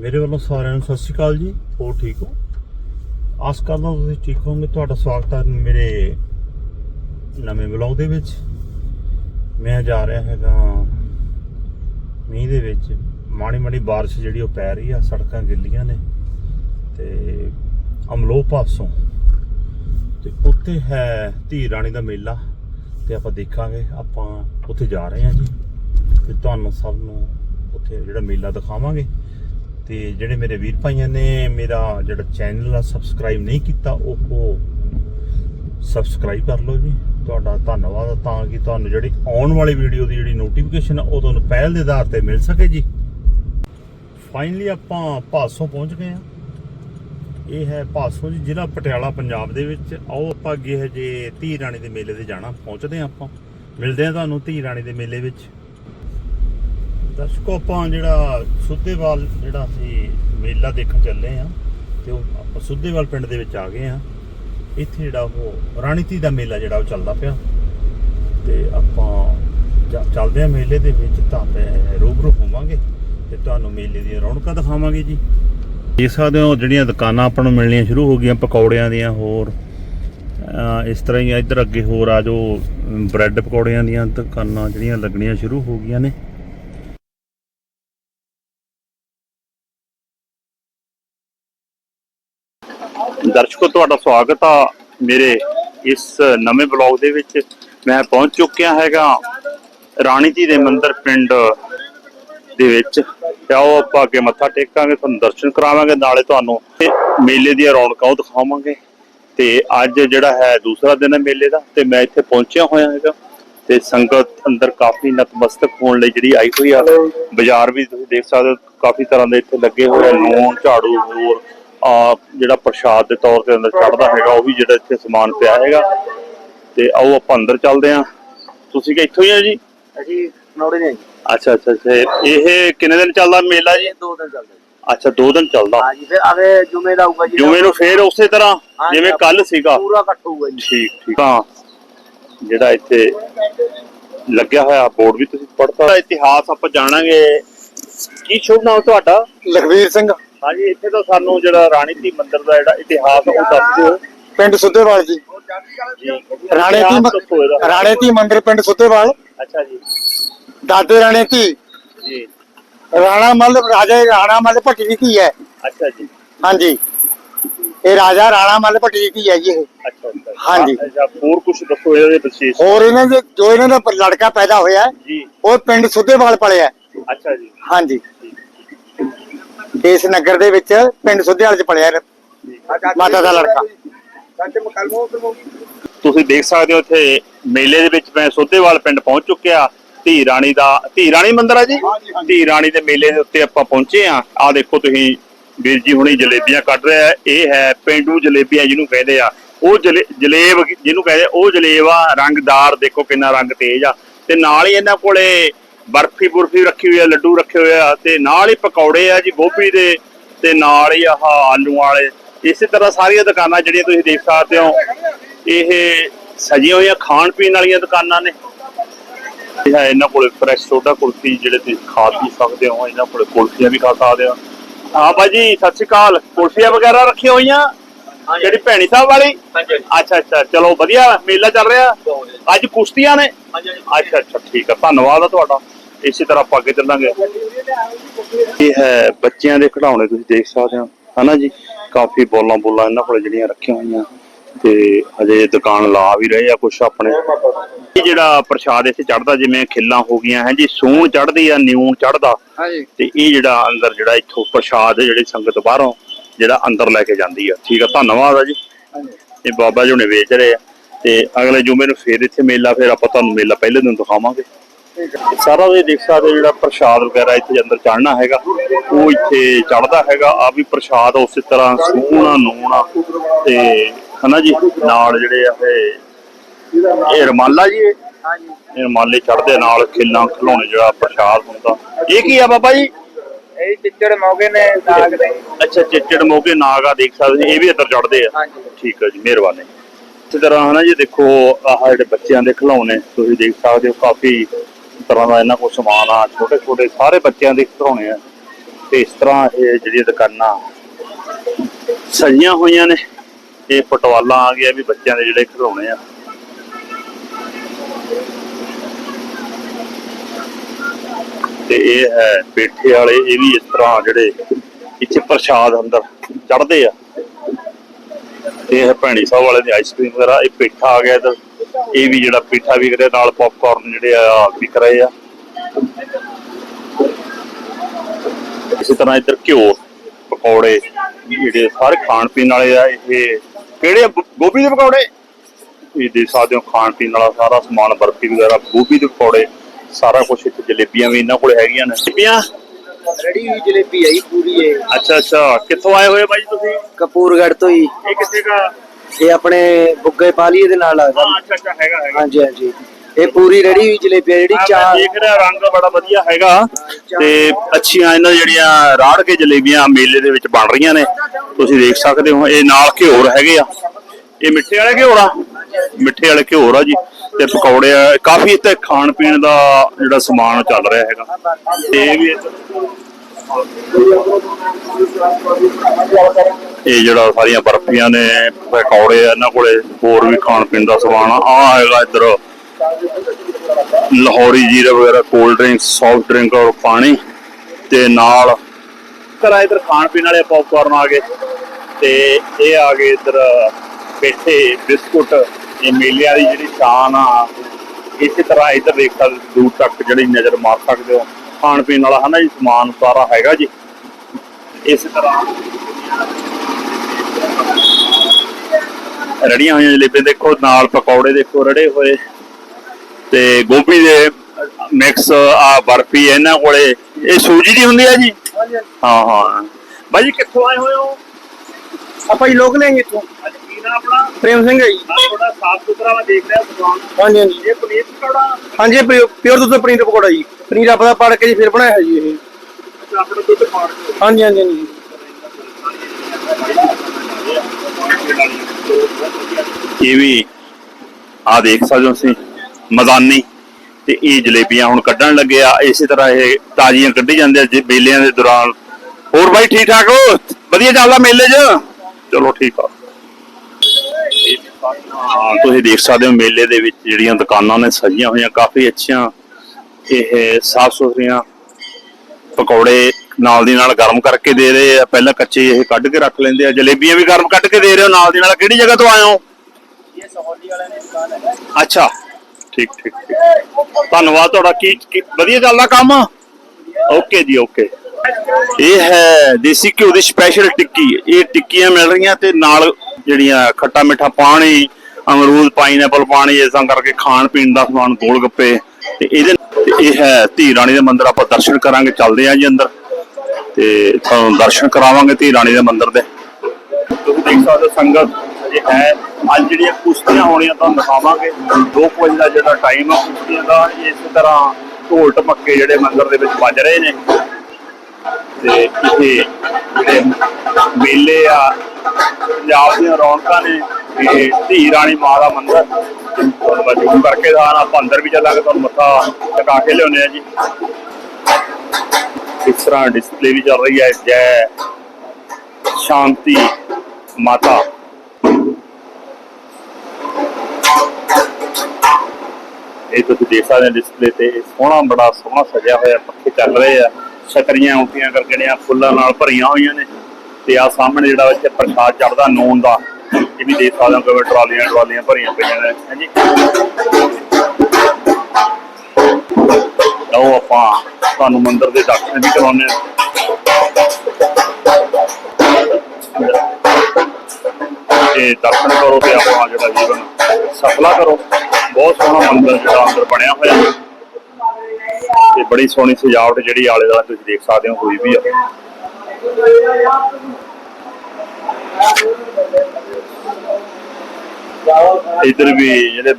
ਮੇਰੇ ਵੱਲੋਂ ਸਾਰਿਆਂ ਨੂੰ ਸਤਿ ਸ਼੍ਰੀ ਅਕਾਲ ਜੀ, ਹੋਰ ਠੀਕ ਹੋ? ਆਸ ਕਰਦਾ ਤੁਸੀਂ ਠੀਕ ਹੋਵੋਗੇ। ਤੁਹਾਡਾ ਸਵਾਗਤ ਹੈ ਮੇਰੇ ਨਵੇਂ ਵਲੌਗ ਦੇ ਵਿੱਚ। ਮੈਂ ਜਾ ਰਿਹਾ ਹੈਗਾ ਮੀਂਹ ਦੇ ਵਿੱਚ। ਮਾੜੀ ਮਾੜੀ ਬਾਰਿਸ਼ ਜਿਹੜੀ ਉਹ ਪੈ ਰਹੀ ਆ, ਸੜਕਾਂ ਗਿੱਲੀਆਂ ਨੇ ਤੇ ਅਮਲੋ ਪਾਸੋਂ। ਤੇ ਉੱਥੇ ਹੈ ਧੀ ਰਾਣੀ ਦਾ ਮੇਲਾ ਤੇ ਆਪਾਂ ਦੇਖਾਂਗੇ, ਆਪਾਂ ਉੱਥੇ ਜਾ ਰਹੇ ਹਾਂ ਜੀ। ਤੇ ਤੁਹਾਨੂੰ ਸਭ ਨੂੰ ਉੱਥੇ ਜਿਹੜਾ ਮੇਲਾ ਦਿਖਾਵਾਂਗੇ। ਤੇ ਜਿਹੜੇ ਮੇਰੇ ਵੀਰ ਭਾਈਆਂ ਨੇ ਮੇਰਾ ਜਿਹੜਾ ਚੈਨਲ ਆ ਸਬਸਕ੍ਰਾਈਬ ਨਹੀਂ ਕੀਤਾ, ਉਹ ਸਬਸਕ੍ਰਾਈਬ ਕਰ ਲਓ ਜੀ। ਤੁਹਾਡਾ ਧੰਨਵਾਦ ਤਾਂ ਕਿ ਤੁਹਾਨੂੰ ਜਿਹੜੀ ਆਉਣ ਵਾਲੀ ਵੀਡੀਓ ਦੀ ਜਿਹੜੀ ਨੋਟੀਫਿਕੇਸ਼ਨ ਆ ਉਹ ਤੁਹਾਨੂੰ ਪਹਿਲ ਦੇ ਆਧਾਰ ਤੇ ਮਿਲ ਸਕੇ ਜੀ। ਫਾਈਨਲੀ ਆਪਾਂ ਭਾਸੋਂ ਪਹੁੰਚ ਗਏ ਆ ਇਹ ਹੈ ਭਾਸੋਂ ਜੀ, ਜ਼ਿਲ੍ਹਾ ਪਟਿਆਲਾ, ਪੰਜਾਬ ਦੇ ਵਿੱਚ। ਆਓ ਆਪਾਂ ਅੱਗੇ ਹਜੇ ਧੀ ਰਾਣੀ ਦੇ ਮੇਲੇ ਤੇ ਜਾਣਾ, ਪਹੁੰਚਦੇ ਆ ਆਪਾਂ। ਮਿਲਦੇ ਆ ਤੁਹਾਨੂੰ ਧੀ ਰਾਣੀ ਦੇ ਮੇਲੇ ਵਿੱਚ। ਦਰਸ਼ਕੋ, ਆਪਾਂ ਜਿਹੜਾ ਸੁੱਧੇਵਾਲ ਜਿਹੜਾ ਅਸੀਂ ਮੇਲਾ ਦੇਖਣ ਚੱਲੇ ਆ ਤੇ ਉਹ ਆਪਾਂ ਸੁੱਧੇਵਾਲ ਪਿੰਡ ਦੇ ਵਿੱਚ ਆ ਗਏ ਆ ਇੱਥੇ ਜਿਹੜਾ ਉਹ ਰਾਣੀ ਦਾ ਮੇਲਾ ਜਿਹੜਾ ਉਹ ਚੱਲਦਾ ਪਿਆ। ਤੇ ਆਪਾਂ ਜਾ- ਚੱਲਦੇ ਆ ਮੇਲੇ ਦੇ ਵਿੱਚ, ਤਾਂ ਰੂਬਰੂ ਹੋਵਾਂਗੇ ਤੇ ਤੁਹਾਨੂੰ ਮੇਲੇ ਦੀਆਂ ਰੌਣਕਾਂ ਦਿਖਾਵਾਂਗੇ ਜੀ। ਦੇਖ ਸਕਦੇ ਹੋ ਜਿਹੜੀਆਂ ਦੁਕਾਨਾਂ ਆਪਾਂ ਨੂੰ ਮਿਲਣੀਆਂ ਸ਼ੁਰੂ ਹੋ ਗਈਆਂ, ਪਕੌੜਿਆਂ ਦੀਆਂ ਹੋਰ। ਇਸ ਤਰ੍ਹਾਂ ਹੀ ਇੱਧਰ ਅੱਗੇ ਹੋਰ ਆ ਜੋ ਬ੍ਰੈਡ ਪਕੌੜਿਆਂ ਦੀਆਂ ਦੁਕਾਨਾਂ ਜਿਹੜੀਆਂ ਲੱਗਣੀਆਂ ਸ਼ੁਰੂ ਹੋ ਗਈਆਂ ਨੇ। ਦਰਸ਼ਕੋ ਤੁਹਾਡਾ ਸਵਾਗਤ ਆ ਮੇਰੇ ਇਸ ਨਵੇਂ ਬਲੌਗ ਦੇ ਵਿੱਚ। ਮੈਂ ਪਹੁੰਚ ਚੁੱਕਿਆ ਹੈਗਾ ਰਾਣੀ ਜੀ ਦੇ ਮੰਦਿਰ ਪਿੰਡ ਦੇ ਵਿੱਚ। ਤੇ ਆਓ ਆਪਾਂ ਅੱਗੇ ਮੱਥਾ ਟੇਕਾਂਗੇ ਤੁਹਾਨੂੰ ਦਰਸ਼ਨ ਕਰਾਵਾਂਗੇ ਨਾਲੇ ਤੁਹਾਨੂੰ ਮੇਲੇ ਦੀਆਂ ਰੌਣਕਾਂ ਦਿਖਾਵਾਂਗੇ। ਤੇ ਅੱਜ ਜਿਹੜਾ ਹੈ ਦੂਸਰਾ ਦਿਨ ਹੈ ਮੇਲੇ ਦਾ ਤੇ ਮੈਂ ਇੱਥੇ ਪਹੁੰਚਿਆ ਹੋਇਆ ਹੈਗਾ। ਤੇ ਸੰਗਤ ਅੰਦਰ ਕਾਫੀ ਨਤਮਸਤਕ ਹੋਣ ਲਈ ਜਿਹੜੀ ਆਈ ਹੋਈ ਆ ਬਾਜ਼ਾਰ ਵੀ ਤੁਸੀਂ ਦੇਖ ਸਕਦੇ ਹੋ ਕਾਫੀ ਤਰ੍ਹਾਂ ਦੇ ਇੱਥੇ ਲੱਗੇ ਹੋਏ ਆ ਲੂਣ ਝਾੜੂ ਹੋਰ ਆ ਜਿਹੜਾ ਪ੍ਰਸ਼ਾਦ ਦੇ ਤੌਰ ਤੇ ਅੰਦਰ ਚੜਦਾ ਹੈਗਾ ਉਹ ਵੀ ਜਿਹੜਾ ਇੱਥੇ ਸਮਾਨ ਪਿਆ ਹੈਗਾ। ਤੇ ਆਓ ਆਪਾਂ ਅੰਦਰ ਚੱਲਦੇ ਆ। ਤੁਸੀਂ ਕਿ ਇੱਥੋਂ ਹੀ ਆ ਜੀ? ਅਸੀਂ ਨੌੜੇ ਨੇ ਅੱਛਾ ਅੱਛਾ ਅੱਛਾ। ਇਹ ਕਿੰਨੇ ਦਿਨ ਚੱਲਦਾ ਮੇਲਾ ਜੀ? ਦੋ ਦਿਨ ਚੱਲਦੇ ਅੱਛਾ ਦੋ ਦਿਨ ਚੱਲਦਾ। ਹਾਂ ਜੀ ਫਿਰ ਅਗੇ ਜੁਮੇ ਦਾ ਹੋਊਗਾ ਜੀ। ਜੁਮੇ ਨੂੰ ਫੇਰ ਉਸੇ ਤਰ੍ਹਾਂ ਹਾਂ, ਜਿਵੇਂ ਕੱਲ ਸੀਗਾ। ਪੂਰਾ ਇਕੱਠ ਹੋਊਗਾ ਜੀ। ਠੀਕ ਠੀਕ। ਤਾਂ ਜਿਹੜਾ ਇੱਥੇ ਲੱਗਿਆ ਹੋਇਆ ਬੋਰਡ ਵੀ ਤੁਸੀਂ ਪੜ੍ਹਤਾ। ਇਤਿਹਾਸ ਆਪਾਂ ਜਾਣਾਂਗੇ। ਕੀ ਸ਼ੁਭ ਨਾਮ ਤੁਹਾਡਾ? ਲਖਵੀਰ ਸਿੰਘ। ਹਾਂਜੀ ਇੱਥੇ ਤਾਂ ਸਾਨੂੰ ਜਿਹੜਾ ਰਾਣੀ ਦੀ ਮੰਦਿਰ ਦਾ ਜਿਹੜਾ ਇਤਿਹਾਸ ਆ ਉਹ ਦੱਸ ਦਿਓ। ਪਿੰਡ ਸੁੱਧੇਵਾਲ ਜੀ। ਜੀ ਰਾਣੇ ਇਤਿਹਾਸ ਦੀ ਦੱਸੋ ਇਹਦਾ। ਰਾਣੇ ਦੀ ਮੰਦਿਰ ਪਿੰਡ ਸੁੱਧੇਵਾਲ। ਅੱਛਾ ਜੀ। ਦਾਦੇ ਰਾਣੇ ਦੀ ਜੀ। ਰਾਣਾ ਮੱਲ ਰਾਜਾ ਰਾਣਾ ਮੱਲ ਭੱਟੀ ਦੀ ਧੀ ਹੈ? ਅੱਛਾ ਜੀ। ਹਾਂਜੀ। ਇਹ ਰਾਜਾ ਰਾਣਾ ਮੱਲ ਭੱਟੀ ਦੀ ਧੀ ਹੈ ਜੀ ਇਹ? ਅੱਛਾ ਅੱਛਾ। ਹਾਂਜੀ। ਅੱਛਾ ਹੋਰ ਕੁਝ ਦੱਸੋ ਇਹਦੇ ਵਿਸ਼ੇਸ਼। ਹੋਰ ਇਹਨਾਂ ਦੇ ਜੋ ਇਹਨਾਂ ਦਾ ਲੜਕਾ ਪੈਦਾ ਹੋਇਆ ਹੈ, ਜੀ। ਉਹ ਪਿੰਡ ਸੁੱਧੇਵਾਲ ਪਲਿਆ ਹੈ। ਅੱਛਾ ਜੀ। ਹਾਂਜੀ। ਦੇਸ ਨਗਰ ਦੇ ਵਿੱਚ ਪਿੰਡ ਸੁੱਧੇਵਾਲ ਚ ਪਲਿਆ ਮਾਤਾ ਦਾ ਲੜਕਾ। ਤੁਸੀਂ ਦੇਖ ਸਕਦੇ ਹੋ ਇੱਥੇ ਮੇਲੇ ਦੇ ਵਿੱਚ ਮੈਂ ਸੋਧੇਵਾਲ ਪਿੰਡ ਪਹੁੰਚ ਚੁੱਕਿਆ। ਧੀ ਰਾਣੀ ਦਾ ਧੀ ਰਾਣੀ ਮੰਦਿਰ ਆ ਜੀ? ਧੀ ਰਾਣੀ ਦੇ ਮੇਲੇ ਦੇ ਉੱਤੇ ਆਪਾਂ ਪਹੁੰਚੇ ਆ ਆ ਦੇਖੋ ਤੁਸੀਂ ਵੀਰ ਜੀ ਹੁਣੀ ਜਲੇਬੀਆਂ ਕੱਢ ਰਿਹਾ। ਇਹ ਹੈ ਪਿੰਡੂ ਜਲੇਬੀਆਂ ਜਿਹਨੂੰ ਕਹਿੰਦੇ ਆ। ਉਹ ਜਲੇ- ਜਲੇਬ ਜਿਹਨੂੰ ਕਹਿੰਦੇ ਉਹ ਜਲੇਬ ਆ ਰੰਗਦਾਰ ਦੇਖੋ ਕਿੰਨਾ ਰੰਗ ਤੇਜ਼ ਆ। ਤੇ ਨਾਲ ਹੀ ਇਹਨਾਂ ਕੋਲੇ ਬਰਫੀ ਬੁਰਫੀ ਰੱਖੀ ਹੋਈ ਆ ਲੱਡੂ ਰੱਖੇ ਹੋਏ ਆ ਤੇ ਨਾਲ ਹੀ ਪਕੌੜੇ ਆ ਜੀ ਗੋਭੀ ਦੇ ਤੇ ਨਾਲ ਹੀ ਆਹ ਆਲੂ ਵਾਲੇ। ਇਸੇ ਤਰ੍ਹਾਂ ਸਾਰੀਆਂ ਦੁਕਾਨਾਂ ਜਿਹੜੀਆਂ ਤੁਸੀਂ ਦੇਖ ਸਕਦੇ ਹੋ ਇਹ ਸਜੀਆਂ ਹੋਈਆਂ ਖਾਣ ਪੀਣ ਵਾਲੀਆਂ ਦੁਕਾਨਾਂ ਨੇ। ਇਹ ਹੈ ਇਹਨਾਂ ਕੋਲੇ ਫਰੈਸ਼ ਸੋਡਾ ਕੁਲਫੀ ਜਿਹੜੇ ਤੁਸੀਂ ਖਾ ਪੀ ਸਕਦੇ ਹੋ ਇਹਨਾਂ ਕੋਲੇ ਕੁਲਫੀਆਂ ਵੀ ਖਾ ਸਕਦੇ ਹੋ। ਹਾਂ ਬਾਜੀ ਸਤਿ ਸ਼੍ਰੀ ਅਕਾਲ। ਕੁਲਫੀਆਂ ਵਗੈਰਾ ਰੱਖੀਆਂ ਹੋਈਆਂ? ਜਿਹੜੀ ਭੈਣੀ ਸਾਹਿਬ ਵਾਲੀ? ਅੱਛਾ ਅੱਛਾ ਚਲੋ ਵਧੀਆ ਮੇਲਾ ਚੱਲ ਰਿਹਾ। ਅੱਜ ਕੁਸ਼ਤੀਆਂ ਨੇ? ਅੱਛਾ ਅੱਛਾ ਠੀਕ ਆ ਧੰਨਵਾਦ ਆ ਤੁਹਾਡਾ। ਇਸੇ ਤਰ੍ਹਾਂ ਆਪਾਂ ਅੱਗੇ ਚੱਲਾਂਗੇ। ਇਹ ਹੈ ਬੱਚਿਆਂ ਦੇ ਖਿਡੌਣੇ ਤੁਸੀਂ ਦੇਖ ਸਕਦੇ ਹੋ। ਹਨਾ ਜੀ? ਕਾਫੀ ਬੋਲਾਂ ਬੋਲਾਂ ਇਹਨਾਂ ਕੋਲ ਜਿਹੜੀਆਂ ਰੱਖੀਆਂ ਹੋਈਆਂ। ਤੇ ਹਜੇ ਦੁਕਾਨ ਲਾ ਵੀ ਰਹੇ ਆ ਕੁਛ ਆਪਣੇ। ਇਹ ਜਿਹੜਾ ਪ੍ਰਸ਼ਾਦ ਇੱਥੇ ਚੜਦਾ ਜਿਵੇਂ ਖਿੱਲਾਂ ਹੋ ਗਈਆਂ ਹੈ ਜੀ? ਸੂਣ ਚੜਦੀ ਆ ਨਿਊਣ ਚੜਦਾ ਤੇ ਇਹ ਜਿਹੜਾ ਅੰਦਰ ਜਿਹੜਾ ਇੱਥੋਂ ਪ੍ਰਸ਼ਾਦ ਜਿਹੜੀ ਸੰਗਤ ਬਾਹਰੋਂ ਜਿਹੜਾ ਅੰਦਰ ਲੈ ਕੇ ਜਾਂਦੀ ਆ। ਠੀਕ ਆ ਧੰਨਵਾਦ ਆ ਜੀ। ਇਹ ਬਾਬਾ ਜੀ ਹੁਣੇ ਵੇਚ ਰਹੇ ਆ। ਤੇ ਅਗਲੇ ਜੁਮੇ ਨੂੰ ਫੇਰ ਇੱਥੇ ਮੇਲਾ ਫੇਰ ਆਪਾਂ ਤੁਹਾਨੂੰ ਮੇਲਾ ਪਹਿਲੇ ਦਿਨ ਦਿਖਾਵਾਂਗੇ। ਸਾਰਾ ਇਹ ਦੇਖ ਸਕਦੇ ਜਿਹੜਾ ਪ੍ਰਸ਼ਾਦ ਵਗੈਰਾ ਇੱਥੇ ਅੰਦਰ ਚੜਨਾ ਹੈਗਾ ਉਹ ਇੱਥੇ ਚੜਦਾ ਹੈਗਾ। ਆ ਵੀ ਪ੍ਰਸ਼ਾਦ ਉਸੇ ਤਰ੍ਹਾਂ ਸੂਣਾ ਨੂਣਾ ਤੇ ਹਨਾ ਜੀ ਨਾਲ ਜਿਹੜੇ ਆ ਇਹ ਇਹ ਰਮਾਲਾ ਜੀ ਇਹ। ਰਮਾਲੇ ਚੜਦੇ ਨਾਲ ਖਿੱਲਾਂ ਖਿਲਾਉਣੇ ਜਿਹੜਾ ਪ੍ਰਸ਼ਾਦ ਹੁੰਦਾ। ਇਹ ਕੀ ਆ ਬਾਬਾ ਜੀ? ਇਹ ਚਿੱਚੜ ਮੌਕੇ ਨੇ ਸਾਗ ਦੇ। ਅੱਛਾ ਚਿੱਚੜ ਮੋਗੇ ਨਾਗ ਆ ਦੇਖ ਸਕਦੇ ਇਹ ਵੀ ਅੰਦਰ ਚੜਦੇ ਆ। ਠੀਕ ਹੈ ਜੀ ਮਿਹਰਬਾਨੀ। ਇਸੇ ਤਰ੍ਹਾਂ ਹਨਾ ਜੀ ਦੇਖੋ ਆਹ ਜਿਹੜੇ ਬੱਚਿਆਂ ਦੇ ਖਿਡੌਣੇ ਤੁਸੀਂ ਦੇਖ ਸਕਦੇ ਹੋ ਕਾਫੀ ਤਰ੍ਹਾਂ ਦਾ ਇਹਨਾਂ ਕੋਲ ਸਮਾਨ ਆ ਛੋਟੇ ਛੋਟੇ ਸਾਰੇ ਬੱਚਿਆਂ ਦੇ ਖਿਡੌਣੇ ਆ। ਤੇ ਇਸ ਤਰ੍ਹਾਂ ਇਹ ਜਿਹੜੀਆਂ ਦੁਕਾਨਾਂ ਸਜੀਆਂ ਹੋਈਆਂ ਨੇ, ਇਹ ਪਟਵਾਲਾ ਆ ਗਿਆ ਵੀ ਬੱਚਿਆਂ ਦੇ ਜਿਹੜੇ ਖਿਡੌਣੇ ਆ। ਤੇ ਇਹ ਹੈ ਪੇਠੇ ਵਾਲੇ, ਇਹ ਵੀ ਇਸ ਤਰ੍ਹਾਂ ਜਿਹੜੇ ਇੱਥੇ ਪ੍ਰਸ਼ਾਦ ਅੰਦਰ ਚੜਦੇ ਆ। ਤੇ ਇਹ ਭੈਣੀ ਸਾਹਿਬ ਵਾਲੇ ਦੀ ਆਈਸਕ੍ਰੀਮ ਵਗੈਰਾ, ਇਹ ਪੇਠਾ ਆ ਗਿਆ ਇੱਧਰ। ਇਹ ਵੀ ਜਿਹੜਾ ਪੇਠਾ ਵੀ ਕਰੇ ਨਾਲ ਪੌਪਕਾਰਨ ਜਿਹੜੇ ਆ ਵਿਕ ਰਹੇ ਆ। ਇਸੇ ਤਰ੍ਹਾਂ ਇੱਧਰ ਘਿਓ ਪਕੌੜੇ ਜਿਹੜੇ ਸਾਰੇ ਖਾਣ ਪੀਣ ਵਾਲੇ ਆ ਇਹ ਕਿਹੜੇ ਗੋਭੀ ਦੇ ਪਕੌੜੇ? ਇਹ ਦੇ ਸਕਦੇ ਹੋ ਖਾਣ ਪੀਣ ਵਾਲਾ ਸਾਰਾ ਸਮਾਨ ਬਰਫੀ ਵਗੈਰਾ ਗੋਭੀ ਦੇ ਪਕੌੜੇ ਸਾਰਾ ਕੁਝ ਇੱਥੇ ਜਲੇਬੀਆਂ ਵੀ ਇਹਨਾਂ ਕੋਲ ਹੈਗੀਆਂ ਨੇ। ਜਲੇਬੀਆਂ? ਰੜੀ ਹੋਈ ਜਲੇਬੀ ਜੀ ਪੂਰੀ ਹੈ ਅੱਛਾ ਅੱਛਾ। ਕਿੱਥੋਂ ਆਏ ਹੋਏ ਬਾਈ ਤੁਸੀਂ? ਕਪੂਰਗੜ ਤੋਂ ਹੀ। ਇਹ ਕਿੱਥੇ ਦਾ? ਇਹ ਆਪਣੇ ਬੁੱਗੇ ਪਾਲੀਏ ਦੇ ਨਾਲ ਲੱਗਦਾ ਹਾਂ ਅੱਛਾ ਅੱਛਾ ਹੈਗਾ ਹੈਗਾ। ਹਾਂਜੀ ਹਾਂਜੀ। ਇਹ ਪੂਰੀ ਰੜੀ ਹੋਈ ਜਲੇਬੀ ਹੈ ਜਿਹੜੀ ਮੈਂ ਚਾਰ ਦੇਖ ਰਿਹਾ ਰੰਗ ਬੜਾ ਵਧੀਆ ਹੈਗਾ। ਤੇ ਅੱਛੀਆਂ ਇਹਨਾਂ ਜਿਹੜੀਆਂ ਰਾੜ ਕੇ ਜਲੇਬੀਆਂ ਮੇਲੇ ਦੇ ਵਿੱਚ ਬਣ ਰਹੀਆਂ ਨੇ। ਤੁਸੀਂ ਦੇਖ ਸਕਦੇ ਹੋ ਇਹ ਨਾਲ ਘਿਓਰ ਹੈਗੇ ਆ। ਇਹ ਮਿੱਠੇ ਵਾਲੇ ਘਿਓਰ ਆ? ਮਿੱਠੇ ਵਾਲੇ ਘਿਓਰ ਆ ਜੀ। ਤੇ ਪਕੌੜੇ ਆ ਕਾਫੀ ਇੱਥੇ ਖਾਣ ਪੀਣ ਦਾ ਜਿਹੜਾ ਸਮਾਨ ਚੱਲ ਰਿਹਾ ਹੈਗਾ। ਤੇ ਇਹ ਵੀ ਇਹ ਜਿਹੜਾ ਸਾਰੀਆਂ ਬਰਫੀਆਂ ਨੇ ਪਕੌੜੇ ਆ ਇਹਨਾਂ ਕੋਲੇ, ਹੋਰ ਵੀ ਖਾਣ ਪੀਣ ਦਾ ਸਮਾਨ ਆ। ਆਹ ਹੈਗਾ ਇੱਧਰ ਲਾਹੌਰੀ ਜੀਰਾ ਵਗੈਰਾ ਕੋਲਡ ਡਰਿੰਕ ਸੌਫਟ ਡਰਿੰਕ ਔਰ ਪਾਣੀ ਤੇ ਨਾਲ ਤਰ੍ਹਾਂ ਇੱਧਰ ਖਾਣ ਪੀਣ ਵਾਲੇ ਪੌਪਕਾਰਨ ਆ ਗਏ ਤੇ ਇਹ ਆ ਗਏ ਇੱਧਰ ਪੇਠੇ ਬਿਸਕੁਟ। ਇਹ ਮੇਲਿਆਂ ਦੀ ਜਿਹੜੀ ਸ਼ਾਨ ਆ, ਇਸੇ ਤਰ੍ਹਾਂ ਇੱਧਰ ਦੇਖ ਸਕਦੇ ਦੂਰ ਤੱਕ ਜਿਹੜੀ ਨਜ਼ਰ ਮਾਰ ਸਕਦੇ ਹੋ। ਖਾਣ ਪੀਣ ਵਾਲਾ ਹਨਾ ਜੀ, ਸਮਾਨ ਸਾਰਾ ਹੈਗਾ ਜੀ। ਇਸੇ ਤਰ੍ਹਾਂ। ਰੜੀਆਂ ਹੋਈਆਂ ਜਲੇਬੀਆਂ ਦੇਖੋ ਨਾਲ ਪਕੌੜੇ ਦੇਖੋ ਰੜੇ ਹੋਏ। ਤੇ ਗੋਭੀ ਦੇ ਮਿਕਸ ਆ ਬਰਫੀ ਇਹਨਾਂ ਕੋਲੇ। ਇਹ ਸੂਜੀ ਦੀ ਹੁੰਦੀ ਆ ਜੀ? ਹਾਂ ਹਾਂ। ਬਾਈ ਜੀ ਕਿੱਥੋਂ ਆਏ ਹੋਏ ਹੋ? ਆਪਾਂ ਹੀ ਲੋਕ ਨੇ ਇੱਥੋਂ। ਆਪਣਾ? ਪ੍ਰੇਮ ਸਿੰਘ ਹੈ ਜੀ। ਥੋੜਾ ਸਾਫ਼ ਸੁਥਰਾ ਮੈਂ ਦੇਖ ਰਿਹਾ ਦੁਕਾਨ। ਹਾਂਜੀ ਹਾਂਜੀ। ਇਹ ਪਨੀਰ ਪਕੌੜਾ? ਹਾਂਜੀ ਪਿਓਰ ਦੁੱਧ ਪਨੀਰ ਦਾ ਪਕੌੜਾ ਜੀ। ਪਨੀਰ ਆਪਦਾ ਪੜ ਕੇ ਜੀ ਫਿਰ ਬਣਾਇਆ ਹੈ ਜੀ ਇਹ। ਆਪਣਾ ਦੁੱਧ ਪਾੜ ਕੇ। ਹਾਂਜੀ। ਹਾਂਜੀ ਹਾਂਜੀ। ਇਹ ਵੀ ਆ ਦੇਖ ਸਕਦੇ ਹੋ ਤੁਸੀਂ, ਮਦਾਨੀ ਤੇ ਇਹ ਜਲੇਬੀਆਂ ਹੁਣ ਕੱਢਣ ਲੱਗੇ ਆ। ਇਸੇ ਤਰ੍ਹਾਂ ਇਹ ਤਾਜ਼ੀਆਂ ਕੱਢੀ ਜਾਂਦੇ ਆ ਜੇ ਮੇਲਿਆਂ ਦੇ ਦੌਰਾਨ। ਹੋਰ ਬਾਈ, ਠੀਕ ਠਾਕ ਹੋ? ਵਧੀਆ ਚੱਲਦਾ ਮੇਲੇ 'ਚ? ਚਲੋ ਠੀਕ ਆ। ਹਾਂ, ਤੁਸੀਂ ਦੇਖ ਸਕਦੇ ਹੋ ਮੇਲੇ ਦੇ ਵਿੱਚ ਜਿਹੜੀਆਂ ਦੁਕਾਨਾਂ ਨੇ ਸਜੀਆਂ ਹੋਈਆਂ, ਕਾਫੀ ਅੱਛੀਆਂ। ਇਹ ਸਾਫ਼ ਸੁਥਰੀਆਂ ਪਕੌੜੇ ਨਾਲ ਦੀ ਨਾਲ ਗਰਮ ਕਰਕੇ ਦੇ ਰਹੇ ਆ ਪਹਿਲਾਂ ਕੱਚੇ ਇਹ ਕੱਢ ਕੇ ਰੱਖ ਲੈਂਦੇ ਆ ਜਲੇਬੀਆਂ ਵੀ ਗਰਮ ਕੱਢ ਕੇ ਦੇ ਰਹੇ ਹੋ ਨਾਲ ਦੀ ਨਾਲ ਕਿਹੜੀ ਜਗ੍ਹਾ ਤੋਂ ਆਏ ਹੋ? ਇਹ ਸਹੌਲੀ ਵਾਲਿਆਂ ਦੀ ਦੁਕਾਨ ਹੈ ਅੱਛਾ ਠੀਕ ਠੀਕ ਠੀਕ। ਧੰਨਵਾਦ ਤੁਹਾਡਾ ਕੀ ਕੀ- ਵਧੀਆ ਚੱਲਦਾ ਕੰਮ? ਓਕੇ ਜੀ ਓਕੇ। ਇਹ ਹੈ ਦੇਸੀ ਘਿਓ ਦੀ ਸਪੈਸ਼ਲ ਟਿੱਕੀ। ਇਹ ਟਿੱਕੀਆਂ ਮਿਲ ਰਹੀਆਂ ਤੇ ਨਾਲ ਜਿਹੜੀਆਂ ਖੱਟਾ ਮਿੱਠਾ ਪਾਣੀ ਅਮਰੂਦ ਪਾਈਨਐਪਲ ਪਾਣੀ ਇਸਾਂ ਕਰਕੇ ਖਾਣ ਪੀਣ ਦਾ ਸਮਾਨ ਗੋਲ ਗੱਪੇ। ਤੇ ਇਹਦੇ ਤੇ ਇਹ ਹੈ ਧੀ ਰਾਣੀ ਦੇ ਮੰਦਿਰ ਆਪਾਂ ਦਰਸ਼ਨ ਕਰਾਂਗੇ ਚੱਲਦੇ ਆਂ ਜੀ ਅੰਦਰ। ਤੇ ਤੁਹਾਨੂੰ ਦਰਸ਼ਨ ਕਰਾਵਾਂਗੇ ਧੀ ਰਾਣੀ ਦੇ ਮੰਦਿਰ ਦੇ। ਤੁਸੀਂ ਦੇਖ ਸਕਦੇ ਸੰਗਤ ਅਜੇ ਹੈ। ਅੱਜ ਜਿਹੜੀਆਂ ਕੁਸ਼ਤੀਆਂ ਹੋਣੀਆਂ ਤੁਹਾਨੂੰ ਦਿਖਾਵਾਂਗੇ। 2 ਵਜੇ ਦਾ ਜਿਹੜਾ ਟਾਈਮ ਆ, ਕੁਸ਼ਤੀਆਂ ਦਾ, ਇਸ ਤਰ੍ਹਾਂ ਢੋਲ ਟਮੱਕੇ ਜਿਹੜੇ ਮੰਦਿਰ ਦੇ ਵਿੱਚ ਵੱਜ ਰਹੇ ਨੇ। ਤੇ ਇੱਥੇ ਜਿਹੜੇ ਮੇਲੇ ਆ, ਪੰਜਾਬ ਦੀਆਂ ਰੌਣਕਾਂ ਨੇ ਇਹ ਧੀ ਰਾਣੀ ਮਾਂ ਦਾ ਮੰਦਿਰ। ਤੁਹਾਨੂੰ ਮੈਂ ਜ਼ੂਮ ਕਰਕੇ ਦਾ ਆਪਾਂ ਅੰਦਰ ਵੀ ਚੱਲਾਂਗੇ, ਤੁਹਾਨੂੰ ਮੱਥਾ ਟਿਕਾ ਕੇ ਲਿਆਉਂਦੇ ਆ ਜੀ। ਇਸ ਤਰ੍ਹਾਂ ਡਿਸਪਲੇ ਵੀ ਚੱਲ ਰਹੀ ਹੈ, ਜੈ, ਸ਼ਾਂਤੀ, ਮਾਤਾ। ਇਹ ਤੁਸੀਂ ਦੇਖ ਸਕਦੇ ਹੋ ਡਿਸਪਲੇ ਤੇ ਸੋਹਣਾ, ਬੜਾ ਸੋਹਣਾ ਸਜਿਆ ਹੋਇਆ ਪੱਖੇ ਚੱਲ ਰਹੇ ਆ। ਛਤਰੀਆਂ ਉੱਠੀਆਂ ਕਰਕੇ ਜਿਹੜੀਆਂ ਫੁੱਲਾਂ ਨਾਲ ਭਰੀਆਂ ਹੋਈਆਂ ਨੇ। ਤੇ ਆ ਸਾਹਮਣੇ ਜਿਹੜਾ ਇੱਥੇ ਪ੍ਰਸ਼ਾਦ ਚੜਦਾ ਨੂਨ ਦਾ। ਇਹ ਵੀ ਦੇਖ ਸਕਦੇ ਹੋ ਕਿਵੇਂ ਟਰਾਲੀਆਂ ਟਰਾਲੀਆਂ ਭਰੀਆਂ ਪਈਆਂ ਨੇ। ਹਾਂਜੀ। ਲਓ ਆਪਾਂ ਤੁਹਾਨੂੰ ਮੰਦਿਰ ਦੇ ਦਰਸ਼ਨ ਵੀ ਕਰਾਉਂਦੇ ਆ ਤੇ ਦਰਸ਼ਨ ਕਰੋ ਤੇ ਆਪਣਾ ਜਿਹੜਾ ਜੀਵਨ ਸਫਲਾ ਕਰੋ। ਬਹੁਤ ਸੋਹਣਾ ਮੰਦਿਰ ਜਿਹੜਾ ਅੰਦਰ ਬਣਿਆ ਹੋਇਆ ਹੈ। ਤੇ ਬੜੀ ਸੋਹਣੀ ਸਜਾਵਟ ਜਿਹੜੀ ਆਲੇ ਦੁਆਲੇ ਤੁਸੀਂ ਦੇਖ ਸਕਦੇ ਹੋ, ਹੋਈ ਵੀ ਆ। ਇਧਰ ਵੀ ਜਿਹੜੇ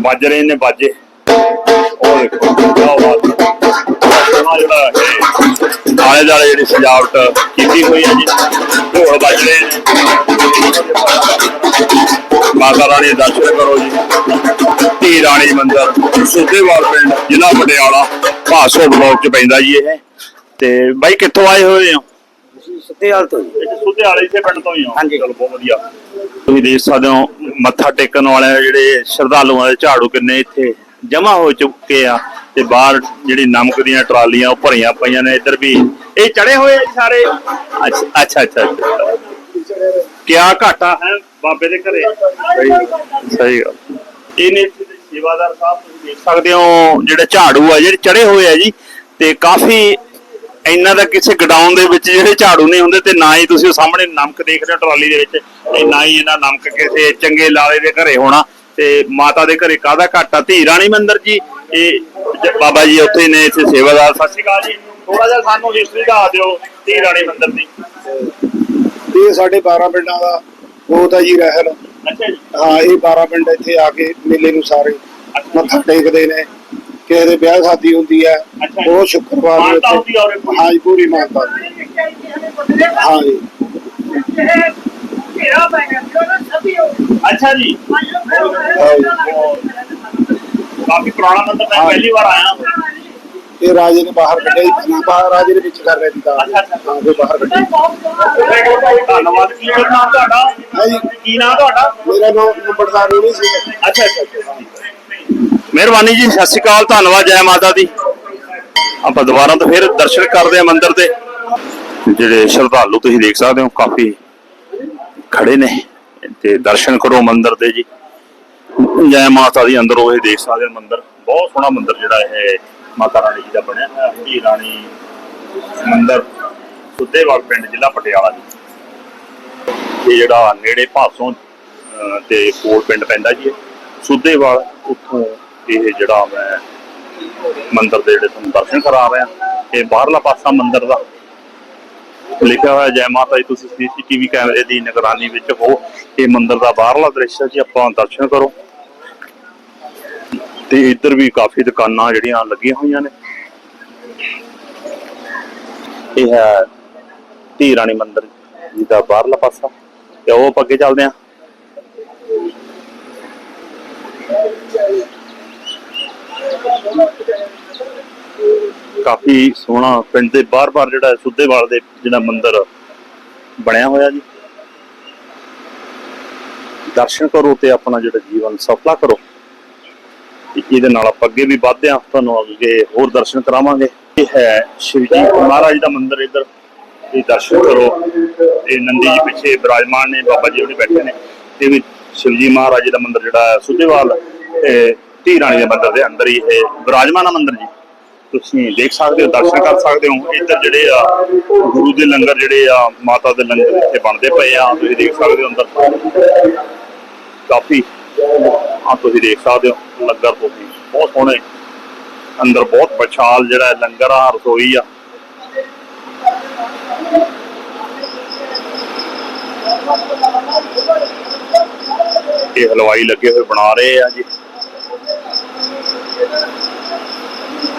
ਵੱਜ ਰਹੇ ਨੇ ਬਾਜੇ ਉਹ ਦੇਖੋ ਕਿਆ ਬਾਤ ਹੈ ਸੋਹਣਾ ਜਿਹੜਾ ਇਹ ਜਿਹੜੀ ਸਜਾਵਟ ਕੀਤੀ ਹੋਈ ਹੈ ਜੀ ਢੋਲ ਵੱਜ ਰਹੇ ਨੇ ਮਾਤਾ ਰਾਣੀ ਦੇ ਦਰਸ਼ਨ ਕਰੋ ਜੀ ਧੀ ਰਾਣੀ ਮੰਦਿਰ ਸੁੱਧੇਵਾਲ ਪਿੰਡ ਜ਼ਿਲ੍ਹਾ ਪਟਿਆਲਾ ਭਾਸੋ ਬਲਾਕ ਚ ਪੈਂਦਾ ਜੀ ਇਹ ਤੇ ਬਾਈ ਕਿੱਥੋਂ ਆਏ ਹੋਏ ਹੋ ਸਿੱਧੇ ਹਾਲ ਤੋਂ ਇੱਥੇ ਸੁੱਧੇ ਵਾਲੇ ਇਸੇ ਪਿੰਡ ਤੋਂ ਹੀ ਹੋ। ਚਲੋ ਬਹੁਤ ਵਧੀਆ ਤੁਸੀਂ ਦੇਖ ਸਕਦੇ ਹੋ ਮੱਥਾ ਟੇਕਣ ਵਾਲੇ ਜਿਹੜੇ ਸ਼ਰਧਾਲੂਆਂ ਦੇ ਝਾੜੂ ਕਿੰਨੇ ਇੱਥੇ ਜਮਾ ਹੋ ਚੁੱਕੇ ਆ ਤੇ ਬਾਹਰ ਜਿਹੜੀ ਨਮਕ ਦੀਆਂ ਟਰਾਲੀਆਂ ਉਹ ਭਰੀਆਂ ਪਈਆਂ ਨੇ ਇੱਧਰ ਵੀ। ਇਹ ਚੜੇ ਹੋਏ ਆ ਜੀ ਸਾਰੇ? ਅੱਛਾ ਅੱਛਾ ਅੱਛਾ। ਕਿਆ ਘਾਟਾ ਹੈ ਬਾਬੇ ਦੇ ਘਰੇ? ਸਹੀ ਗੱਲ। ਇਹ ਨੇ ਇੱਥੇ ਦੇ ਸੇਵਾਦਾਰ ਸਾਹਿਬ ਤੁਸੀਂ ਦੇਖ ਸਕਦੇ ਹੋ ਜਿਹੜੇ ਝਾੜੂ ਆ ਜਿਹੜੇ ਚੜੇ ਹੋਏ ਆ ਜੀ ਤੇ ਕਾਫੀ ਇਹਨਾਂ ਦਾ ਕਿਸੇ ਗਡਾਊਨ ਦੇ ਵਿੱਚ ਜਿਹੜੇ ਝਾੜੂ ਨਹੀਂ ਹੁੰਦੇ ਤੇ ਨਾ ਹੀ ਤੁਸੀਂ ਸਾਹਮਣੇ ਨਮਕ ਦੇਖ ਰਹੇ ਹੋ ਟਰਾਲੀ ਦੇ ਵਿੱਚ ਤੇ ਨਾ ਹੀ ਇਹਨਾਂ ਨਮਕ ਕਿਸੇ ਚੰਗੇ ਲਾਲੇ ਦੇ ਘਰੇ ਹੋਣਾ। ਤੇ ਮਾਤਾ ਦੇ ਘਰੇ ਕਾਹਦਾ ਘਾਟਾ ਧੀ ਰਾਣੀ ਮੰਦਿਰ ਜੀ ਇਹ ਜ- ਬਾਬਾ ਜੀ ਉੱਥੇ ਨੇ ਇੱਥੇ ਸੇਵਾਦਾਰ। ਸਤਿ ਸ਼੍ਰੀ ਅਕਾਲ ਜੀ। ਥੋੜਾ ਜਿਹਾ ਸਾਨੂੰ ਹਿਸਟਰੀ ਦਾ ਦਿਓ ਧੀ ਰਾਣੀ ਮੰਦਿਰ ਦੀ। ਇਹ ਸਾਡੇ 12 ਪਿੰਡਾਂ ਦਾ ਬਹੁਤ ਆ ਜੀ ਰਹਿਲ ਅੱਛਾ ਜੀ। ਹਾਂ ਇਹ 12 ਪਿੰਡ ਇੱਥੇ ਆ ਕੇ ਮੇਲੇ ਨੂੰ ਸਾਰੇ ਮੱਥਾ ਟੇਕਦੇ ਨੇ। ਕਿਸੇ ਦੇ ਵਿਆਹ ਸ਼ਾਦੀ ਹੁੰਦੀ ਹੈ। ਅੱਛਾ ਜੀ। ਬਹੁਤ ਸ਼ੁੱਕਰਵਾਰ ਨੂੰ ਮਾਨਤਾ ਹੁੰਦੀ ਆ ਉਰੇ ਇੱਥੇ ਪੂਰੀ। ਹਾਂ ਜੀ ਪੂਰੀ ਮਾਨਤਾ। ਹਾਂ ਜੀ ਅੱਛਾ ਜੀ। ਕਾਫੀ ਪੁਰਾਣਾ ਮੰਦਿਰ ਮੈਂ। ਪਹਿਲੀ ਵਾਰ ਆਇਆ ਇਹ ਰਾਜੇ ਨੇ ਬਾਹਰ ਕੱਢਿਆ ਪਹਿਲਾਂ ਬਾਹਰ ਰਾਜੇ ਦੇ ਵਿੱਚ ਕਰ ਰਿਹਾ ਸੀ ਤਾਂ। ਫਿਰ ਬਾਹਰ ਕੱਢਿਆ। ਧੰਨਵਾਦ। ਕੀ ਨਾਮ ਤੁਹਾਡਾ? ਹਾਂ ਜੀ। ਕੀ ਨਾਮ ਤੁਹਾਡਾ? ਮੇਰਾ ਨਾਮ ਨੰਬਰਦਾਰ ਨਹੀਂ ਸੀ ਅੱਛਾ ਅੱਛਾ ਅੱਛਾ। ਮਿਹਰਬਾਨੀ ਜੀ ਸਤਿ ਸ਼੍ਰੀ ਅਕਾਲ ਧੰਨਵਾਦ ਜੈ ਮਾਤਾ ਦੀ। ਆਪਾਂ ਦੁਬਾਰਾ ਤੋਂ ਫਿਰ ਦਰਸ਼ਨ ਕਰਦੇ ਆ ਮੰਦਿਰ ਦੇ। ਜਿਹੜੇ ਸ਼ਰਧਾਲੂ ਤੁਸੀਂ ਦੇਖ ਸਕਦੇ ਹੋ ਕਾਫੀ ਖੜੇ ਨੇ ਤੇ ਦਰਸ਼ਨ ਕਰੋ ਮੰਦਿਰ ਦੇ ਜੀ। ਜੈ ਮਾਤਾ ਦੀ ਅੰਦਰ ਉਹ ਇਹ ਦੇਖ ਸਕਦੇ ਹੋ ਮੰਦਿਰ। ਬਹੁਤ ਸੋਹਣਾ ਮੰਦਿਰ ਜਿਹੜਾ ਇਹ ਮਾਤਾ ਰਾਣੀ ਜੀ ਦਾ ਬਣਿਆ ਹੋਇਆ ਹੈ ਰਾਣੀ ਮੰਦਿਰ ਸੁੱਧੇਵਾਲ ਪਿੰਡ ਜ਼ਿਲ੍ਹਾ ਪਟਿਆਲਾ ਜੀ। ਇਹ ਜਿਹੜਾ ਨੇੜੇ ਭਾਸੋਂ ਅਹ, ਤੇ ਕੋਲ ਪਿੰਡ ਪੈਂਦਾ ਜੀ ਇਹ। ਉੱਥੋਂ ਇਹ ਜਿਹੜਾ ਮੈਂ ਮੰਦਿਰ ਦੇ ਜਿਹੜੇ ਤੁਹਾਨੂੰ ਦਰਸ਼ਨ ਕਰਾ ਰਿਹਾ। ਇਹ ਬਾਹਰਲਾ ਪਾਸਾ ਮੰਦਿਰ ਦਾ। ਲਿਖਿਆ ਹੋਇਆ ਜੈ ਮਾਤਾ ਜੀ, ਤੁਸੀਂ ਸੀਸੀਟੀਵੀ ਕੈਮਰੇ ਦੀ ਨਿਗਰਾਨੀ ਵਿੱਚ ਹੋ। ਇਹ ਮੰਦਿਰ ਦਾ ਬਾਹਰਲਾ ਦ੍ਰਿਸ਼ ਹੈ ਜੀ, ਆਪਾਂ ਦਰਸ਼ਨ ਕਰੋ। ਤੇ ਇੱਧਰ ਵੀ ਕਾਫੀ ਦੁਕਾਨਾਂ ਜਿਹੜੀਆਂ ਲੱਗੀਆਂ ਹੋਈਆਂ ਨੇ। ਇਹ ਹੈ ਧੀ ਰਾਣੀ ਮੰਦਿਰ ਜੀ ਦਾ ਬਾਹਰਲਾ ਪਾਸਾ। ਤੇ ਉਹ ਆਪਾਂ ਅੱਗੇ ਚੱਲਦੇ ਹਾਂ। ਕਾਫੀ ਸੋਹਣਾ ਪਿੰਡ ਦੇ ਬਾਹਰ-ਬਾਹਰ ਜਿਹੜਾ ਸੁੱਧੇਵਾਲ ਦੇ ਜਿਹੜਾ ਮੰਦਿਰ ਬਣਿਆ ਹੋਇਆ ਜੀ। ਦਰਸ਼ਨ ਕਰੋ ਤੇ ਆਪਣਾ ਜਿਹੜਾ ਜੀਵਨ ਸਫਲਾ ਕਰੋ। ਇਹਦੇ ਨਾਲ ਆਪਾਂ ਅੱਗੇ ਵੀ ਵਧਦੇ ਹਾਂ, ਤੁਹਾਨੂੰ ਅੱਗੇ ਹੋਰ ਦਰਸ਼ਨ ਕਰਾਵਾਂਗੇ। ਇਹ ਹੈ ਸ਼ਿਵਜੀ ਮਹਾਰਾਜ ਦਾ ਮੰਦਿਰ ਇੱਧਰ। ਇਹ ਦਰਸ਼ਨ ਕਰੋ। ਇਹ ਨੰਦੀ ਜੀ ਪਿੱਛੇ ਬਿਰਾਜਮਾਨ ਨੇ, ਬਾਬਾ ਜੀ ਉਹਨੇ ਬੈਠੇ ਨੇ। ਇਹ ਵੀ ਸ਼ਿਵਜੀ ਮਹਾਰਾਜ ਦਾ ਮੰਦਿਰ ਜਿਹੜਾ ਹੈ ਤੇ ਧੀ ਰਾਣੀ ਦੇ ਮੰਦਿਰ ਦੇ ਅੰਦਰ ਹੀ ਇਹ ਬਿਰਾਜਮਾਨ ਆ ਮੰਦਿਰ ਜੀ। ਤੁਸੀਂ ਦੇਖ ਸਕਦੇ ਹੋ, ਦਰਸ਼ਨ ਕਰ ਸਕਦੇ ਹੋ। ਇੱਧਰ ਜਿਹੜੇ ਆ, ਗੁਰੂ ਦੇ ਲੰਗਰ ਜਿਹੜੇ ਆ, ਮਾਤਾ ਦੇ ਲੰਗਰ ਇੱਥੇ ਬਣਦੇ ਪਏ ਆ। ਤੁਸੀਂ ਦੇਖ ਸਕਦੇ ਹੋ ਅੰਦਰ। ਕਾਫੀ ਆ, ਤੁਸੀਂ ਦੇਖ ਸਕਦੇ ਹੋ, ਲੰਗਰ ਤੁਸੀਂ ਬਹੁਤ ਸੋਹਣੇ। ਅੰਦਰ ਬਹੁਤ ਵਿਸ਼ਾਲ ਜਿਹੜਾ ਲੰਗਰ ਆ ਰਸੋਈ ਆ। ਇਹ ਹਲਵਾਈ ਲੱਗੇ ਹੋਏ ਬਣਾ ਰਹੇ ਆ ਜੀ।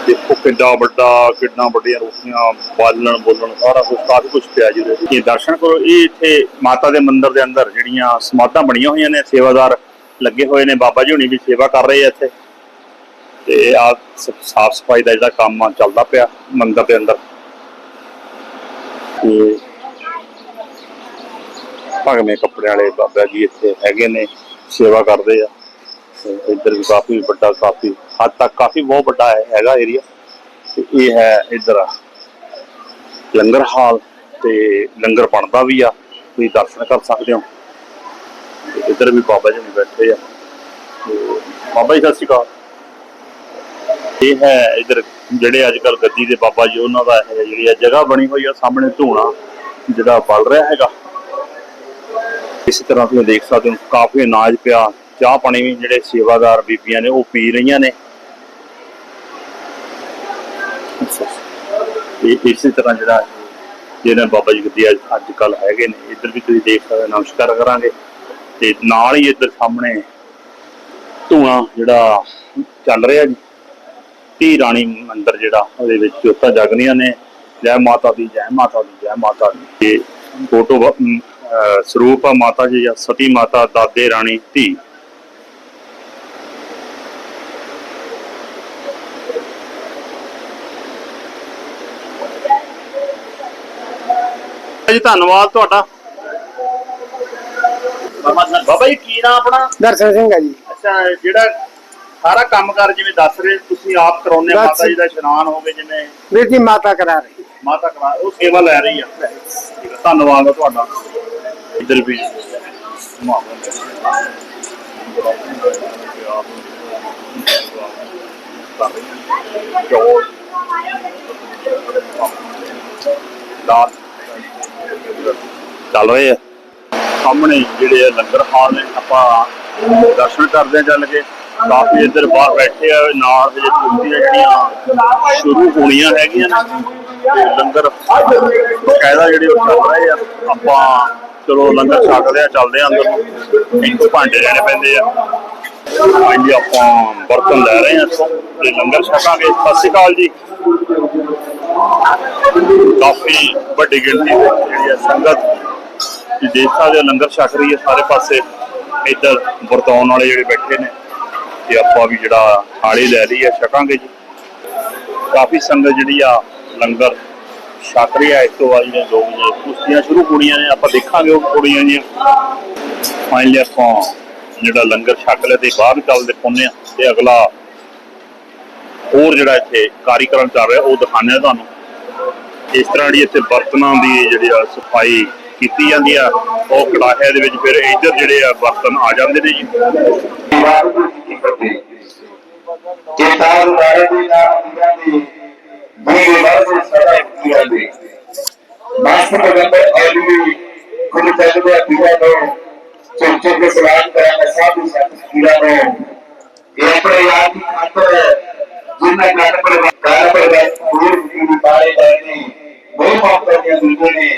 ਦੇਖੋ ਕਿੰਨਾ ਵੱਡਾ ਕਿੰਨਾ ਵੱਡੀਆਂ ਰੋਟੀਆਂ, ਬਾਲਣ, ਬੋਲਣ, ਸਾਰਾ ਕੁਝ ਕਾਫੀ ਕੁਝ ਪਿਆ ਜੀ ਉਹਦੇ ਇਹ ਦਰਸ਼ਨ ਕਰੋ, ਇਹ ਇੱਥੇ ਮਾਤਾ ਦੇ ਮੰਦਿਰ ਦੇ ਅੰਦਰ ਜਿਹੜੀਆਂ ਸਮਾਧਾਂ ਬਣੀਆਂ ਹੋਈਆਂ ਨੇ, ਸੇਵਾਦਾਰ ਲੱਗੇ ਹੋਏ ਨੇ, ਬਾਬਾ ਜੀ ਹੁਣੀ ਵੀ ਸੇਵਾ ਕਰ ਰਹੇ ਆ ਇੱਥੇ। ਤੇ ਆ ਸਾਫ਼ ਸਫ਼ਾਈ ਦਾ ਜਿਹੜਾ ਕੰਮ ਚੱਲਦਾ ਪਿਆ ਮੰਦਿਰ ਦੇ ਅੰਦਰ। ਤੇ ਭਗਵੇਂ ਕੱਪੜੇ ਵਾਲੇ ਬਾਬਾ ਜੀ ਇੱਥੇ ਹੈਗੇ ਨੇ, ਸੇਵਾ ਕਰਦੇ ਆ। ਤੇ ਇੱਧਰ ਵੀ ਕਾਫੀ ਵੱਡਾ, ਕਾਫੀ ਹੱਦ ਤੱਕ ਕਾਫੀ ਬਹੁਤ ਵੱਡਾ ਹੈਗਾ ਏਰੀਆ ਤੇ ਇਹ ਹੈ ਇੱਧਰ। ਲੰਗਰ ਹਾਲ ਤੇ ਲੰਗਰ ਬਣਦਾ ਵੀ ਆ। ਤੁਸੀਂ ਦਰਸ਼ਨ ਕਰ ਸਕਦੇ ਹੋ। ਤੇ ਇੱਧਰ ਵੀ ਬਾਬਾ ਜੀ ਨੇ ਬੈਠੇ ਆ। ਤੇ ਬਾਬਾ ਜੀ, ਸਤਿ ਸ਼੍ਰੀ ਅਕਾਲ। ਇਹ ਹੈ ਇੱਧਰ ਜਿਹੜੇ ਅੱਜ ਕੱਲ ਗੱਦੀ ਦੇ ਬਾਬਾ ਜੀ, ਉਹਨਾਂ ਦਾ ਇਹ ਜਿਹੜੀ ਆ ਜਗ੍ਹਾ ਬਣੀ ਹੋਈ ਆ, ਸਾਹਮਣੇ ਧੂਣਾ ਜਿਹੜਾ ਬਲ ਰਿਹਾ ਹੈਗਾ। ਇਸੇ ਤਰ੍ਹਾਂ ਤੁਸੀਂ ਦੇਖ ਸਕਦੇ ਹੋ, ਕਾਫੀ ਅਨਾਜ ਪਿਆ। ਚਾਹ ਪਾਣੀ ਵੀ ਜਿਹੜੇ ਸੇਵਾਦਾਰ ਬੀਬੀਆਂ ਨੇ, ਉਹ ਪੀ ਰਹੀਆਂ ਨੇ। ਇਹ ਇਸੇ ਤਰ੍ਹਾਂ ਜਿਹੜਾ ਜਿਹਨਾਂ ਬਾਬਾ ਜੀ ਗੱਦੀ ਅੱਜ ਕੱਲ ਹੈਗੇ ਨੇ ਇੱਧਰ ਵੀ ਤੁਸੀਂ ਦੇਖ ਸਕਦੇ ਹੋ, ਨਮਸਕਾਰ ਕਰਾਂਗੇ। ਤੇ ਨਾਲ ਹੀ ਇੱਧਰ ਸਾਹਮਣੇ ਧੂਣਾ ਜਿਹੜਾ ਚੱਲ ਰਿਹਾ ਜੀ। ਧੀ ਰਾਣੀ ਮੰਦਿਰ ਜਿਹੜਾ ਉਹਦੇ ਵਿੱਚ ਜੋਤਾਂ ਜਗਨੀਆਂ ਨੇ। ਜੈ ਮਾਤਾ ਦੀ ਜੈ ਮਾਤਾ ਦੀ ਜੈ ਮਾਤਾ ਦੀ। ਇਹ ਫੋਟੋ ਅਹ ਸਰੂਪ ਆ ਮਾਤਾ ਜੀ ਜਾਂ ਸਤੀ ਮਾਤਾ ਦਾਦੇ ਰਾਣੀ ਧੀ। ਜੀ ਧੰਨਵਾਦ ਤੁਹਾਡਾ। ਬਾਬਾ ਜੀ ਕੀ ਨਾਮ ਆਪਣਾ? ਦਰਸ਼ਨ ਸਿੰਘ ਹੈ ਜੀ। ਅੱਛਾ ਜਿਹੜਾ ਸਾਰਾ ਕੰਮਕਾਰ ਜਿਵੇਂ ਦੱਸ ਰਹੇ ਤੁਸੀਂ ਆਪ ਕਰਾਉਂਦੇ। ਮਾਤਾ ਜੀ ਦਾ ਇਸ਼ਨਾਨ ਹੋਵੇ ਜਿਵੇਂ। ਵੀਰ ਜੀ ਮਾਤਾ ਕਰਾ ਰਹੀ ਮਾਤਾ ਕਰਾ ਉਹ ਸੇਵਾ ਲੈ ਰਹੀ ਆ। ਧੰਨਵਾਦ ਆ ਤੁਹਾਡਾ। ਇੱਧਰ ਵੀ ਚੱਲ ਰਹੇ ਆ। ਸਾਹਮਣੇ ਜਿਹੜੇ ਆ ਲੰਗਰ ਹਾਲ ਨੇ, ਆਪਾਂ ਦਰਸ਼ਨ ਕਰਦੇ ਆ ਚੱਲ ਕੇ। ਕਾਫੀ ਇੱਧਰ ਬਾਹਰ ਬੈਠੇ ਆ, ਨਾਲ ਹਜੇ ਕੁਰਸੀਆਂ ਜਿਹੜੀਆਂ ਸ਼ੁਰੂ ਹੋਣੀਆਂ ਹੈਗੀਆਂ ਤੇ ਲੰਗਰ ਕਾਇਦਾ ਜਿਹੜੇ ਉਹ ਚੱਲ ਰਹੇ ਆ, ਆਪਾਂ ਚਲੋ ਲੰਗਰ ਛਕਦੇ ਆ ਚੱਲਦੇ ਆ ਅੰਦਰ ਨੂੰ। ਭਾਂਡੇ ਲੈਣੇ ਪੈਂਦੇ ਆ। ਹਾਂਜੀ, ਆਪਾਂ ਬਰਤਨ ਲੈ ਰਹੇ ਆ ਤੇ ਲੰਗਰ ਛਕਾਂਗੇ। ਸਤਿ ਸ਼੍ਰੀ ਅਕਾਲ ਜੀ। ਕਾਫੀ ਵੱਡੀ ਗਿਣਤੀ ਵਿੱਚ ਜਿਹੜੀ ਆ ਸੰਗਤ ਜੀ ਦੇਖ ਸਕਦੇ ਹੋ ਲੰਗਰ ਛਕ ਰਹੀ ਹੈ। ਸਾਰੇ ਪਾਸੇ ਇੱਧਰ ਵਰਤਾਉਣ ਵਾਲੇ ਜਿਹੜੇ ਬੈਠੇ ਨੇ ਤੇ ਆਪਾਂ ਵੀ ਜਿਹੜਾ ਥਾਲੀ ਲੈ ਲਈ ਹੈ, ਛਕਾਂਗੇ ਜੀ। ਕਾਫੀ ਸੰਗਤ ਜਿਹੜੀ ਆ ਲੰਗਰ ਛਕ ਰਹੀ ਹੈ। ਇਸ ਤੋਂ ਬਾਅਦ ਜਿਹੜੇ ਲੋਕ ਜੇ ਕੁਸ਼ਤੀਆਂ ਸ਼ੁਰੂ ਹੋਣੀਆਂ ਨੇ, ਆਪਾਂ ਦੇਖਾਂਗੇ ਉਹ ਕੁੜੀਆਂ ਜੀਆਂ ਫਾਈਨਲੀ ਆਪਾਂ ਜਿਹੜਾ ਲੰਗਰ ਛਕ ਲਿਆ ਤੇ ਬਾਹਰ ਚੱਲਦੇ ਪੁੰਨੇ ਆ ਤੇ ਅਗਲਾ ਹੋਰ ਜਿਹੜਾ ਇੱਥੇ ਕਾਰੀਕਰਮ ਚੱਲ ਰਿਹਾ, ਉਹ ਦਿਖਾਣੇ ਆ ਤੁਹਾਨੂੰ। ਇਸ ਤਰ੍ਹਾਂ ਜਿਹੜੀ ਇੱਥੇ ਬਰਤਨਾਂ ਦੀ ਜਿਹੜੀ ਆ ਸਫ਼ਾਈ ਕੀਤੀ ਜਾਂਦੀ ਆ, ਉਹ ਕੜਾਹਿਆਂ ਦੇ ਵਿੱਚ ਫਿਰ ਇੱਧਰ ਜਿਹੜੇ ਆ ਬਰਤਨ ਆ ਜਾਂਦੇ ਨੇ ਜੀ। ਕਿਤਾਬ ਵਾਲੇ ਦੀ ਨਾਮ ਦੀ ਬੂਹੇ ਵਾਲੇ ਸਦਾ ਕੀਆਂ ਦੀ ਮਾਸਟਰ ਨੰਬਰ ਆਲੀ ਕੁਝ ਤਜਰਬਾ ਦਿਆ ਨੂੰ ਚੁੱਪ ਕੇ ਸਲਾਮ ਕਰਾਂਗਾ ਸਾਧੂ ਸੰਤ ਕੀੜਾ ਨੂੰ ਇਹ ਆਪਣੇ ਆਪ ਦੀ ਖਾਤਰ ਜਿੰਨਾ ਘੱਟ ਪਰਿਵਾਰ ਘਰ ਪਰਿਵਾਰ ਪੂਰੀ ਦੀ ਬਾਰੇ ਬਾਰੇ ਬਹੁਤ ਮਾਤਰਾ ਦੇ ਦਿੰਦੇ ਨੇ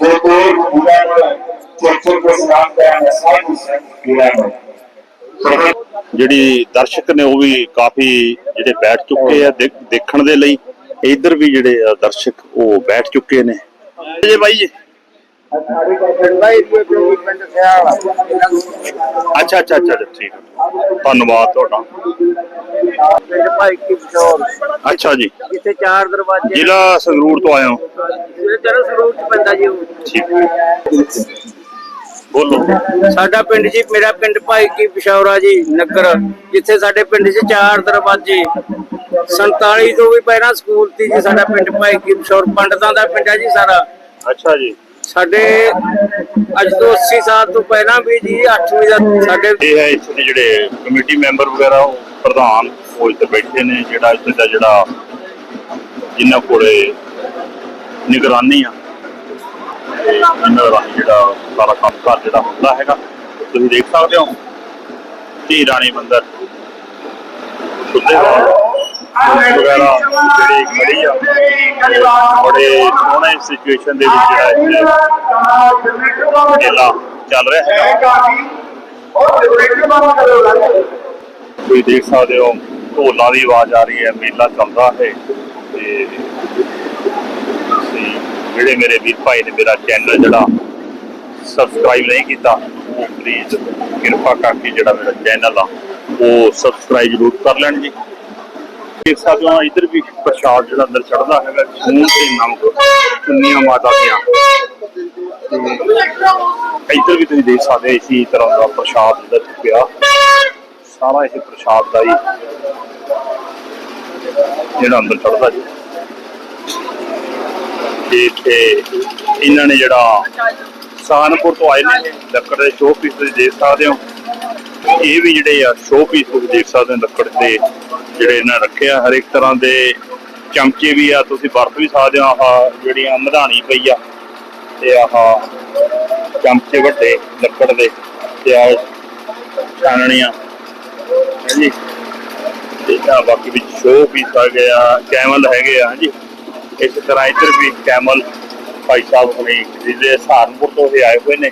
ਜੋ ਕੋਈ ਬੁਰਾ ਨੂੰ ਚੁੱਪ ਕੇ ਸਲਾਮ ਕਰਾਂਗਾ ਸਾਧੂ ਸੰਤ ਕੀੜਾ ਨੂੰ ਸੋ ਜਿਹੜੀ ਦਰਸ਼ਕ ਨੇ ਉਹ ਵੀ ਕਾਫੀ ਜਿਹੜੇ ਬੈਠ ਚੁੱਕੇ ਆ ਦੇਖ- ਦੇਖਣ ਦੇ ਲਈ ਇੱਧਰ ਵੀ ਜਿਹੜੇ ਆ ਦਰਸ਼ਕ ਉਹ ਬੈਠ ਚੁੱਕੇ ਨੇ। ਜੀ ਬਾਈ ਜੀ ਅੱਛਾ ਅੱਛਾ ਅੱਛਾ ਠੀਕ ਧੰਨਵਾਦ ਤੁਹਾਡਾ। ਪਿੰਡ ਭਾਈ ਅੱਛਾ ਜੀ। ਜਿੱਥੇ ਚਾਰ ਦਰਵਾਜ਼ੇ। ਜ਼ਿਲ੍ਹਾ ਸੰਗਰੂਰ ਤੋਂ ਆਏ ਹੋ। ਜਿਹੜੇ ਚਰਨ ਸਰੂਪ ਚ ਪੈਂਦਾ ਜੀ ਉਹ। ਠੀਕ। ਹੈ ਬੋਲੋ। ਸਾਡਾ ਪਿੰਡ ਜੀ ਮੇਰਾ ਪਿੰਡ ਭਾਈ ਕੀ ਪਿਸ਼ੌਰਾ ਜੀ ਨਗਰ। ਜਿੱਥੇ ਸਾਡੇ ਪਿੰਡ 'ਚ ਚਾਰ ਦਰਵਾਜ਼ੇ। 47 ਤੋਂ ਵੀ ਪਹਿਲਾਂ ਸਕੂਲ ਸੀ ਜੀ ਸਾਡਾ ਪਿੰਡ ਭਾਈ ਕੀ ਪਿਸ਼ੌਰ ਪੰਡਤਾਂ ਦਾ ਪਿੰਡ ਹੈ ਜੀ ਸਾਰਾ। ਅੱਛਾ ਜੀ। ਸਾਡੇ ਅੱਜ ਤੋਂ 80 ਸਾਲ ਤੋਂ ਪਹਿਲਾਂ ਵੀ ਜੀ 8ਵੀਂ ਦਾ ਸਾਡੇ ਇਹ ਹੈ ਇੱਥੇ ਦੇ ਜਿਹੜੇ ਕਮੇਟੀ ਮੈਂਬਰ ਵਗੈਰਾ ਉਹ ਪ੍ਰਧਾਨ ਉਹ ਇੱਥੇ ਬੈਠੇ ਨੇ ਜਿਹੜਾ ਇੱਥੇ ਦਾ ਜਿਹੜਾ ਜਿਨ੍ਹਾਂ ਕੋਲੇ ਨਿਗਰਾਨੀ ਆ ਇਹਨਾਂ ਦਾ ਜਿਹੜਾ ਸਾਰਾ ਕੰਮ ਕਾਰ ਜਿਹੜਾ ਹੁੰਦਾ ਹੈਗਾ ਤੁਸੀਂ ਦੇਖ ਸਕਦੇ ਹੋ ਧੀ ਰਾਣੀ ਮੰਦਰ ਸੁੱਤੇ ਵਗੈਰਾ ਜਿਹੜੀ ਖੜੀ ਆ ਬੜੇ ਸੋਹਣੇ ਸਿਚੁਏਸ਼ਨ ਦੇ ਵਿੱਚ ਜਿਹੜਾ ਇੱਥੇ ਮੇਲਾ ਚੱਲ ਰਿਹਾ ਹੈਗਾ ਤੁਸੀਂ ਦੇਖ ਸਕਦੇ ਹੋ, ਢੋਲਾਂ ਦੀ ਆਵਾਜ਼ ਆ ਰਹੀ ਹੈ, ਮੇਲਾ ਚੱਲਦਾ ਹੈ। ਤੇ ਜਿਹੜੇ ਮੇਰੇ ਵੀਰ ਭਾਈ ਨੇ ਮੇਰਾ ਚੈਨਲ ਜਿਹੜਾ ਸਬਸਕ੍ਰਾਈਬ ਨਹੀਂ ਕੀਤਾ, ਉਹ ਪਲੀਜ਼ ਕਿਰਪਾ ਕਰਕੇ ਜਿਹੜਾ ਮੇਰਾ ਚੈਨਲ ਆ, ਉਹ ਸਬਸਕ੍ਰਾਈਬ ਜ਼ਰੂਰ ਕਰ ਲੈਣ ਜੀ। ਦੇਖ ਸਕਦੇ ਹੋ, ਇੱਧਰ ਵੀ ਪ੍ਰਸ਼ਾਦ ਜਿਹੜਾ ਅੰਦਰ ਚੜਦਾ ਹੈਗਾ ਖੂਨ ਤੇ ਨਮਕ ਚੁੰਨੀਆਂ ਮਾਤਾ ਦੀਆਂ। ਤੇ ਵੀ ਤੁਸੀਂ ਦੇਖ ਸਕਦੇ ਇਸੇ ਤਰ੍ਹਾਂ ਦਾ ਪ੍ਰਸ਼ਾਦ ਜਿਹੜਾ ਪਿਆ ਸਾਰਾ ਇਹ ਪ੍ਰਸ਼ਾਦ ਦਾ ਹੀ ਜਿਹੜਾ ਅੰਦਰ ਚੜਦਾ ਜੀ। ਤੇ ਇੱਥੇ ਇਹਨਾਂ ਨੇ ਜਿਹੜਾ ਸਹਾਨਪੁਰ ਤੋਂ ਆਏ ਨੇ, ਲੱਕੜ ਦੇ ਚੋਪ ਪੀਸ ਤੁਸੀਂ ਦੇਖ ਸਕਦੇ ਹੋ। ਇਹ ਵੀ ਜਿਹੜੇ ਆ ਸ਼ੋਅ ਪੀਸ ਤੁਸੀਂ ਦੇਖ ਸਕਦੇ ਹੋ ਲੱਕੜ ਦੇ ਜਿਹੜੇ ਇਹਨਾਂ ਰੱਖੇ ਆ ਹਰ ਇੱਕ ਤਰ੍ਹਾਂ ਦੇ ਚਮਚੇ ਵੀ ਆ, ਤੁਸੀਂ ਵਰਤ ਵੀ ਸਕਦੇ ਹੋ, ਆਹ ਜਿਹੜੀਆਂ ਮਧਾਣੀ ਪਈ ਆ, ਤੇ ਆਹ ਚਮਚੇ ਵੱਡੇ ਲੱਕੜ ਦੇ, ਤੇ ਆ ਛਾਨਣੀਆਂ। ਹਾਂਜੀ। ਤੇ ਆ ਬਾਕੀ ਵਿੱਚ ਸ਼ੋਅ ਪੀਸ ਆ ਗਿਆ ਕੈਮਲ ਹੈਗੇ ਆ, ਹਾਂਜੀ। ਇਸੇ ਤਰ੍ਹਾਂ ਇੱਧਰ ਵੀ ਕੈਮਲ ਭਾਈ ਸਾਹਿਬ ਹੋਣੀ ਜਿਹਦੇ ਸਹਾਰਨਪੁਰ ਤੋਂ ਇਹ ਆਏ ਹੋਏ ਨੇ।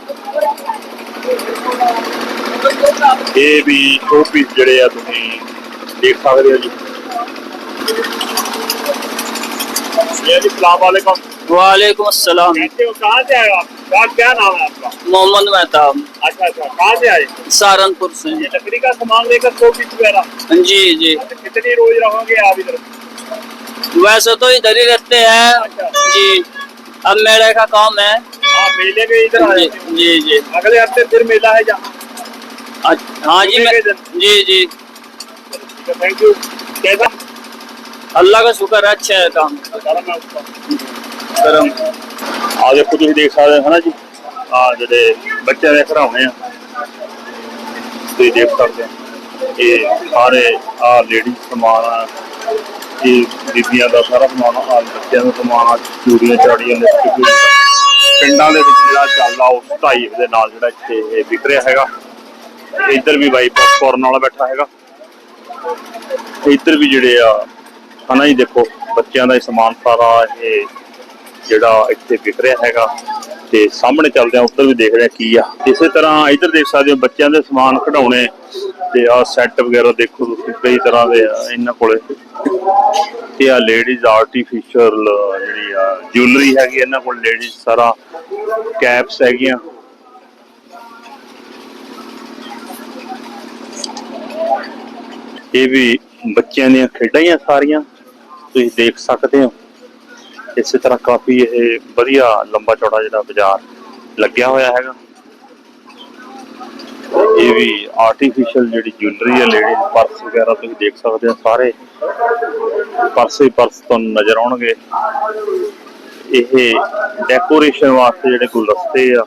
जी वालेकुम अस्सलाम कहाँ से आए आप क्या क्या नाम है आपका मोहम्मद अच्छा अच्छा कहाँ से आए सहारनपुर से लकड़ी का सामान लेकर वगैरह जी जी कितनी रोज रहोगे आप इधर वैसे तो इधर ही रहते हैं अच्छा। जी अब मेले का काम है आप मेले में इधर आए जी जी अगले हफ़्ते फिर मेला है जहाँ अच्छा, हाँ जी मैं मेले के दिन। जी जी थैंक यू कैसा अल्लाह का शुक्र है अच्छा है काम गरम है उसका गरम ਆ ਦੇਖੋ ਤੁਸੀਂ ਦੇਖ ਸਕਦੇ ਹੋ ਨਾ ਜੀ ਆ ਜਿਹੜੇ ਬੱਚਿਆਂ ਦੇ ਖਿਡੌਣੇ ਆ ਤੁਸੀਂ ਦੇਖ ਸਕਦੇ ਹੋ ਇਹ ਸਾਰੇ ਆ ਲੇਡੀ ਸਮਾਨ ਆ ਇਹ ਬੀਬੀਆਂ ਦਾ ਸਾਰਾ ਸਮਾਨ ਆ ਬੱਚਿਆਂ ਦਾ ਸਮਾਨ ਆ ਚੂੜੀਆਂ ਚਾੜੀਆਂ ਨੇ ਪਿੰਡਾਂ ਦੇ ਵਿੱਚ ਜਿਹੜਾ ਚੱਲਦਾ ਉਸ ਢਾਈ ਦੇ ਨਾਲ ਜਿਹੜਾ ਇੱਥੇ ਇਹ ਵਿਕ ਰਿਹਾ ਹੈਗਾ ਇੱਧਰ ਵੀ ਬਾਈ ਪੌਪਕੌਰਨ ਵਾਲਾ ਬੈਠਾ ਹੈਗਾ। ਇੱਧਰ ਵੀ ਜਿਹੜੇ ਆ, ਹਨਾ ਜੀ ਦੇਖੋ, ਬੱਚਿਆਂ ਦਾ ਇਹ ਸਮਾਨ ਸਾਰਾ ਇਹ ਜਿਹੜਾ ਇੱਥੇ ਵਿਕ ਰਿਹਾ ਹੈਗਾ। ਤੇ ਸਾਹਮਣੇ ਚੱਲਦੇ ਆ ਉੱਧਰ ਵੀ ਦੇਖ ਰਿਹਾ ਕੀ ਆ। ਇਸੇ ਤਰ੍ਹਾਂ ਇੱਧਰ ਦੇਖ ਸਕਦੇ ਹੋ, ਬੱਚਿਆਂ ਦੇ ਸਮਾਨ ਖਿਡੌਣੇ ਤੇ ਆ ਸੈੱਟ ਵਗੈਰਾ ਦੇਖੋ ਤੁਸੀਂ, ਕਈ ਤਰ੍ਹਾਂ ਦੇ ਆ ਇਹਨਾਂ ਕੋਲੇ। ਤੇ ਆ ਲੇਡੀਜ਼ ਆਰਟੀਫੀਸ਼ੀਅਲ ਜਿਹੜੀ ਆ ਜੁਐਲਰੀ ਹੈਗੀ ਇਹਨਾਂ ਕੋਲ ਲੇਡੀਜ਼ ਸਾਰਾ ਕੈਪਸ ਹੈਗੀਆਂ। ਇਹ ਵੀ ਬੱਚਿਆਂ ਦੀਆਂ ਖੇਡਾਂ ਹੀ ਆ ਸਾਰੀਆਂ। ਤੁਸੀਂ ਦੇਖ ਸਕਦੇ ਹੋ। ਇਸੇ ਤਰ੍ਹਾਂ ਕਾਫੀ ਇਹ ਵਧੀਆ ਲੰਬਾ ਚੌੜਾ ਜਿਹੜਾ ਬਾਜ਼ਾਰ ਲੱਗਿਆ ਹੋਇਆ ਹੈਗਾ। ਇਹ ਵੀ ਆਰਟੀਫੀਸ਼ੀਅਲ ਜਿਹੜੀ ਜੁਐਲਰੀ ਹੈ ਲੇਡੀਜ਼ ਪਰਸ ਵਗੈਰਾ ਤੁਸੀਂ ਦੇਖ ਸਕਦੇ ਹੋ ਸਾਰੇ। ਪਰਸ ਹੀ ਪਰਸ ਤੁਹਾਨੂੰ ਨਜ਼ਰ ਆਉਣਗੇ। ਇਹ ਡੈਕੋਰੇਸ਼ਨ ਵਾਸਤੇ ਜਿਹੜੇ ਗੁਲਦਸਤੇ ਆ,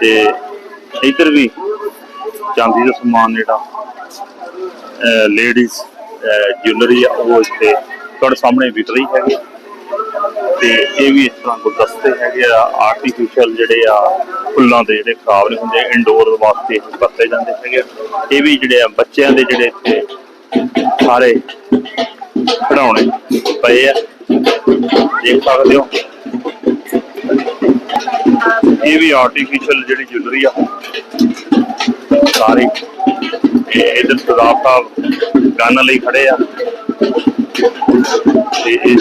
ਤੇ ਇੱਧਰ ਵੀ ਚਾਂਦੀ ਦਾ ਸਮਾਨ ਜਿਹੜਾ ਲੇਡੀਜ਼ ਜੁਐਲਰੀ ਆ, ਉਹ ਇੱਥੇ ਤੁਹਾਡੇ ਸਾਹਮਣੇ ਵਿਕ ਰਹੀ ਹੈਗੀ। ਤੇ ਇਹ ਵੀ ਇਸ ਤਰ੍ਹਾਂ ਗੁਲਦਸਤੇ ਹੈਗੇ ਆ ਆਰਟੀਫੀਸ਼ੀਅਲ ਜਿਹੜੇ ਆ, ਫੁੱਲਾਂ ਦੇ ਜਿਹੜੇ ਖਰਾਬ ਨਹੀਂ ਹੁੰਦੇ ਇੰਡੋਰ ਵਾਸਤੇ ਵਰਤੇ ਜਾਂਦੇ ਹੈਗੇ ਆ। ਇਹ ਵੀ ਜਿਹੜੇ ਆ, ਬੱਚਿਆਂ ਦੇ ਜਿਹੜੇ ਇੱਥੇ ਸਾਰੇ ਖਿਡੌਣੇ ਪਏ ਆ। ਦੇਖ ਸਕਦੇ ਹੋ। ਇਹ ਵੀ ਆਰਟੀਫੀਸ਼ੀਅਲ ਜਿਹੜੀ ਜੁਐਲਰੀ ਆ, ਸਾਰੀ ਇਹ ਇਧਰ ਸਰਦਾਰ ਸਾਹਿਬ ਗਾਣ ਲਈ ਖੜੇ ਆ। ਤੇ ਇਹ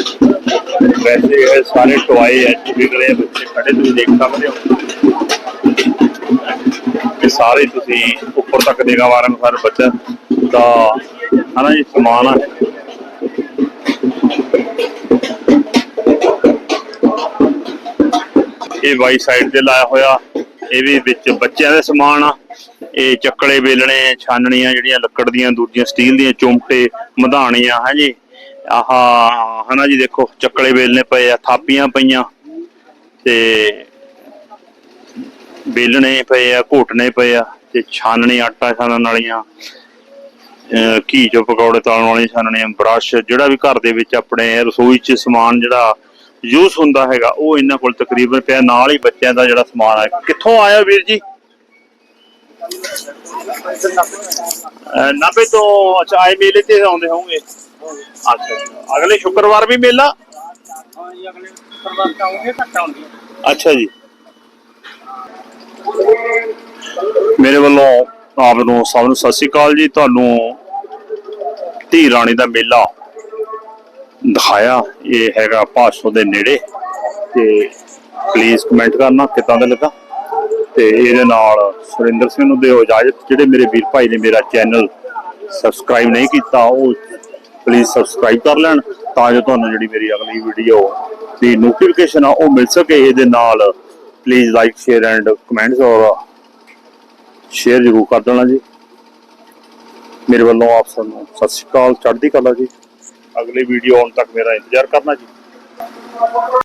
ਵੈਸੇ ਇਹ ਸਾਰੇ ਟੋਏ ਐ ਵਿਕ ਬੱਚੇ ਖੜੇ, ਤੁਸੀਂ ਦੇਖ ਸਕਦੇ ਹੋ। ਇਹ ਸਾਰੇ ਤੁਸੀਂ ਉੱਪਰ ਤੱਕ ਦੇਗਾ ਮਾਰਨ ਸਾਰੇ ਬੱਚਾ ਦਾ ਹਨਾ ਜੀ, ਸਮਾਨ ਆ। ਇਹ ਵਾਈ ਸਾਈਡ ਤੇ ਲਾਇਆ ਹੋਇਆ। ਇਹ ਵੀ ਵਿੱਚ ਬੱਚਿਆਂ ਦੇ ਸਮਾਨ ਆ। ਇਹ ਚੱਕਲੇ ਵੇਲਣੇ, ਛਾਨਣੀਆਂ ਜਿਹੜੀਆਂ ਲੱਕੜ ਦੀਆਂ, ਦੂਜੀਆਂ ਸਟੀਲ ਦੀਆਂ ਚੁੰਮਟੇ ਮਧਾਣੀਆਂ, ਹਾਂਜੀ। ਆਹ, ਹਨਾ ਜੀ, ਦੇਖੋ, ਚੱਕਲੇ ਵੇਲਣੇ ਪਏ ਆ, ਥਾਪੀਆਂ ਪਈਆਂ। ਤੇ ਵੇਲਣੇ ਪਏ ਆ, ਘੋਟਣੇ ਪਏ ਆ, ਤੇ ਛਾਨਣੀ, ਆਟਾ ਛਾਨਣ ਵਾਲੀਆਂ ਘੀ ਚੋਂ ਪਕੌੜੇ ਤਲਣ ਵਾਲੀਆਂ ਛਾਨਣੀਆਂ, ਬ੍ਰਸ਼, ਜਿਹੜਾ ਵੀ ਘਰ ਦੇ ਵਿੱਚ ਆਪਣੇ ਰਸੋਈ 'ਚ ਸਮਾਨ ਜਿਹੜਾ ਯੂਜ਼ ਹੁੰਦਾ ਹੈਗਾ, ਉਹ ਇਹਨਾਂ ਕੋਲ ਤਕਰੀਬਨ ਪਿਆ, ਨਾਲ ਹੀ ਬੱਚਿਆਂ ਦਾ ਜਿਹੜਾ ਸਮਾਨ ਆ। ਕਿੱਥੋਂ ਆਇਆ ਵੀਰ ਜੀ? ਨਾਭੇ ਤੋਂ, ਅੱਛਾ, ਆਏ ਮੇਲੇ ਤੇ ਆਉਂਦੇ ਹੋਵੋਗੇ। ਅੱਛਾ। ਅਗਲੇ ਸ਼ੁੱਕਰਵਾਰ ਵੀ ਮੇਲਾ? ਅੱਛਾ ਜੀ। ਮੇਰੇ ਵੱਲੋਂ ਆਪ ਨੂੰ, ਸਭ ਨੂੰ ਸਤਿ ਸ੍ਰੀ ਅਕਾਲ ਜੀ। ਤੁਹਾਨੂੰ ਧੀ ਰਾਣੀ ਦਾ ਮੇਲਾ ਦਿਖਾਇਆ। ਇਹ ਹੈਗਾ ਭਾਸ਼ੋ ਦੇ ਨੇੜੇ। ਤੇ ਪਲੀਜ਼ ਕਮੈਂਟ ਕਰਨਾ ਕਿੱਦਾਂ ਦਾ ਲੱਗਾ। ਤੇ ਇਹਦੇ ਨਾਲ ਸੁਰਿੰਦਰ ਸਿੰਘ ਨੂੰ ਦਿਓ ਇਜਾਜ਼ਤ, ਜਿਹੜੇ ਮੇਰੇ ਵੀਰ ਭਾਈ ਨੇ ਮੇਰਾ ਚੈਨਲ ਸਬਸਕ੍ਰਾਈਬ ਨਹੀਂ ਕੀਤਾ, ਉਹ ਪਲੀਜ਼ ਸਬਸਕ੍ਰਾਈਬ ਕਰ ਲੈਣ, ਤਾਂ ਜੋ ਤੁਹਾਨੂੰ ਜਿਹੜੀ ਮੇਰੀ ਅਗਲੀ ਵੀਡੀਓ ਦੀ ਨੋਟੀਫਿਕੇਸ਼ਨ ਆ, ਉਹ ਮਿਲ ਸਕੇ। ਇਹਦੇ ਨਾਲ please like share and comments ਔਰ ਸ਼ੇਅਰ ਜ਼ਰੂਰ ਕਰ ਦੇਣਾ ਜੀ। ਮੇਰੇ ਵੱਲੋਂ ਆਪ ਸਭ ਨੂੰ ਸਤਿ ਸ਼੍ਰੀ ਅਕਾਲ, ਚੜ੍ਹਦੀ ਕਲਾ ਜੀ। ਅਗਲੀ ਵੀਡੀਓ ਆਉਣ ਤੱਕ ਮੇਰਾ ਇੰਤਜ਼ਾਰ ਕਰਨਾ ਜੀ।